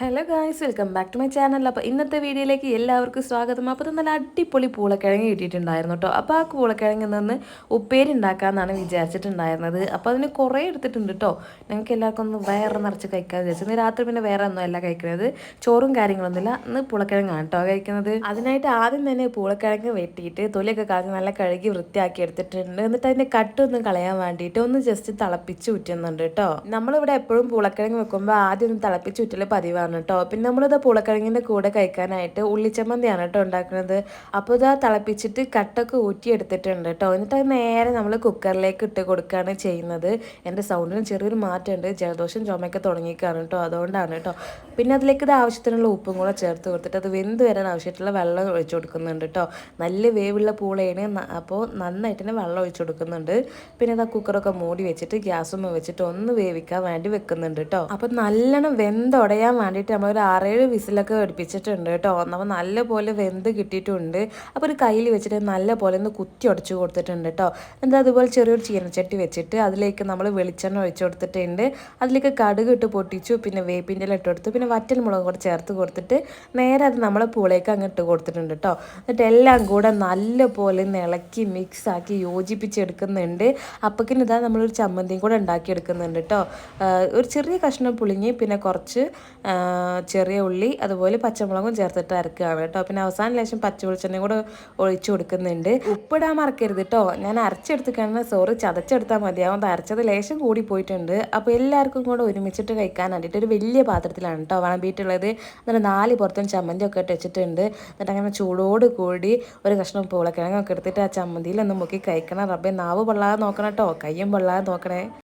Hello guys welcome back to my channel അപ്പോൾ ഇന്നത്തെ വീഡിയോയിലേക്ക് എല്ലാവർക്കും സ്വാഗതം. അപ്പോൾ ഇത് നല്ല അടിപൊളി പൂളക്കിഴങ്ങ് കിട്ടിയിട്ടുണ്ടായിരുന്നു കേട്ടോ അപ്പോൾ ആ പൂളക്കിഴങ്ങിൽ നിന്ന് ഉപ്പേരി ഉണ്ടാക്കാമെന്നാണ് വിചാരിച്ചിട്ടുണ്ടായിരുന്നത്. അപ്പോൾ അതിന് കുറേ എടുത്തിട്ടുണ്ട് കേട്ടോ ഞങ്ങൾക്ക് എല്ലാവർക്കും ഒന്ന് വയറ് നിറച്ച് കഴിക്കാൻ വിചാരിച്ചു. ഇന്ന് രാത്രി പിന്നെ വേറെ ഒന്നും അല്ല കഴിക്കുന്നത് ചോറും കാര്യങ്ങളൊന്നുമില്ല. ഇന്ന് പൂളക്കിഴങ്ങാണ് കേട്ടോ കഴിക്കുന്നത് അതിനായിട്ട് ആദ്യം തന്നെ പൂളക്കിഴങ്ങ് വെട്ടിയിട്ട് തൊലിയൊക്കെ കളഞ്ഞ് നല്ല കഴുകി വൃത്തിയാക്കി എടുത്തിട്ടുണ്ട്. എന്നിട്ട് അതിന്റെ കട്ടൊന്നും കളയാൻ വേണ്ടിയിട്ട് ഒന്ന് ജസ്റ്റ് തിളപ്പിച്ച് ഉറ്റുന്നുണ്ട് കേട്ടോ നമ്മളിവിടെ എപ്പോഴും പൂളക്കിഴങ്ങ് വെക്കുമ്പോൾ ആദ്യം ഒന്ന് തിളപ്പിച്ച് ഉറ്റൽ പതിവാണ്. കേട്ടോ പിന്നെ നമ്മളിത് പുളക്കിഴങ്ങിന്റെ കൂടെ കഴിക്കാനായിട്ട് ഉള്ളിച്ചമ്മന്തിയാണ് കേട്ടോ ഉണ്ടാക്കുന്നത്. അപ്പോൾ ഇത് തിളപ്പിച്ചിട്ട് കട്ടൊക്കെ ഊറ്റിയെടുത്തിട്ടുണ്ട് കേട്ടോ എന്നിട്ട് അത് നേരെ നമ്മൾ കുക്കറിലേക്ക് ഇട്ട് കൊടുക്കുകയാണ് ചെയ്യുന്നത്. എന്റെ സൗണ്ടിന് ചെറിയൊരു മാറ്റമുണ്ട്. ജലദോഷം ചുമയൊക്കെ തുടങ്ങിയിരിക്കുകയാണ് കേട്ടോ അതുകൊണ്ടാണ് കേട്ടോ പിന്നെ അതിലേക്ക് ഇത് ആവശ്യത്തിനുള്ള ഉപ്പും കൂടെ ചേർത്ത് കൊടുത്തിട്ട് അത് വെന്ത് വരാൻ ആവശ്യമായിട്ടുള്ള വെള്ളം ഒഴിച്ചു കൊടുക്കുന്നുണ്ട് കേട്ടോ നല്ല വേവുള്ള പൂളയാണ്. അപ്പോൾ നന്നായിട്ട് തന്നെ വെള്ളം ഒഴിച്ചു കൊടുക്കുന്നുണ്ട്. പിന്നെ ഇതാ കുക്കറൊക്കെ മൂടി വെച്ചിട്ട് ഗ്യാസും വെച്ചിട്ട് ഒന്ന് വേവിക്കാൻ വേണ്ടി വെക്കുന്നുണ്ട് കേട്ടോ അപ്പോൾ നല്ലോണം വെന്തുടയാൻ വേണ്ടിയിട്ട് നമ്മളൊരു ആറേഴ് വിസിലൊക്കെ അടുപ്പിച്ചിട്ടുണ്ട് കേട്ടോ. അപ്പോൾ നല്ലപോലെ വെന്ത് കിട്ടിയിട്ടുണ്ട്. അപ്പോൾ ഒരു കയ്യിൽ വെച്ചിട്ട് നല്ലപോലെ ഒന്ന് കുത്തി ഉടച്ചു കൊടുത്തിട്ടുണ്ട് കേട്ടോ. എന്താ അതുപോലെ ചെറിയൊരു ചീനച്ചട്ടി വെച്ചിട്ട് അതിലേക്ക് നമ്മൾ വെളിച്ചെണ്ണ ഒഴിച്ചു കൊടുത്തിട്ടുണ്ട്. അതിലേക്ക് കടുക് ഇട്ട് പൊട്ടിച്ചു പിന്നെ വേപ്പിന്റെ ഇല ഇട്ട് കൊടുത്തു പിന്നെ വറ്റൽ മുളക് കൂടെ ചേർത്ത് കൊടുത്തിട്ട് നേരെ അത് നമ്മളെ പൂളേക്ക് അങ്ങ് ഇട്ട് കൊടുത്തിട്ടുണ്ട് കേട്ടോ. എന്നിട്ട് എല്ലാം കൂടെ നല്ലപോലെ ഇളക്കി മിക്സ് ആക്കി യോജിപ്പിച്ചെടുക്കുന്നുണ്ട്. അപ്പക്കിന് ഇതാ നമ്മളൊരു ചമ്മന്തിയും കൂടെ ഉണ്ടാക്കിയെടുക്കുന്നുണ്ട് കേട്ടോ. ഒരു ചെറിയ കഷ്ണം പുളിങ്ങി പിന്നെ കുറച്ച് ചെറിയ ഉള്ളി അതുപോലെ പച്ചമുളകും ചേർത്തിട്ട് അരക്കുകയാണ് കേട്ടോ. പിന്നെ അവസാന ലേശം പച്ച വെളിച്ചെണ്ണയും കൂടെ ഒഴിച്ചു കൊടുക്കുന്നുണ്ട്. ഉപ്പിടാൻ മറക്കരുത് കേട്ടോ ഞാൻ അരച്ചെടുത്തിക്കാണെങ്കിൽ സോറി ചതച്ചെടുത്താൽ മതിയാവും അരച്ചത് ലേശം കൂടി പോയിട്ടുണ്ട്. അപ്പോൾ എല്ലാവർക്കും കൂടെ ഒരുമിച്ചിട്ട് കഴിക്കാൻ വേണ്ടിയിട്ട് ഒരു വലിയ പാത്രത്തിലാണ് കേട്ടോ വിളമ്പിയിട്ടുള്ളത്. എന്നിട്ട് നാല് പുറത്തും ചമ്മന്തി ഒക്കെ ഇട്ട് വെച്ചിട്ടുണ്ട്. എന്നിട്ട് അങ്ങനെ ചൂടോട് കൂടി ഒരു കഷ്ണം പൂളക്കിഴങ്ങൊക്കെ എടുത്തിട്ട് ആ ചമ്മന്തിയിൽ ഒന്ന് മുക്കി കഴിക്കണം. റബ്ബെ നാവ് പൊള്ളാതെ നോക്കണം കേട്ടോ കയ്യും പൊള്ളാതെ നോക്കണേ.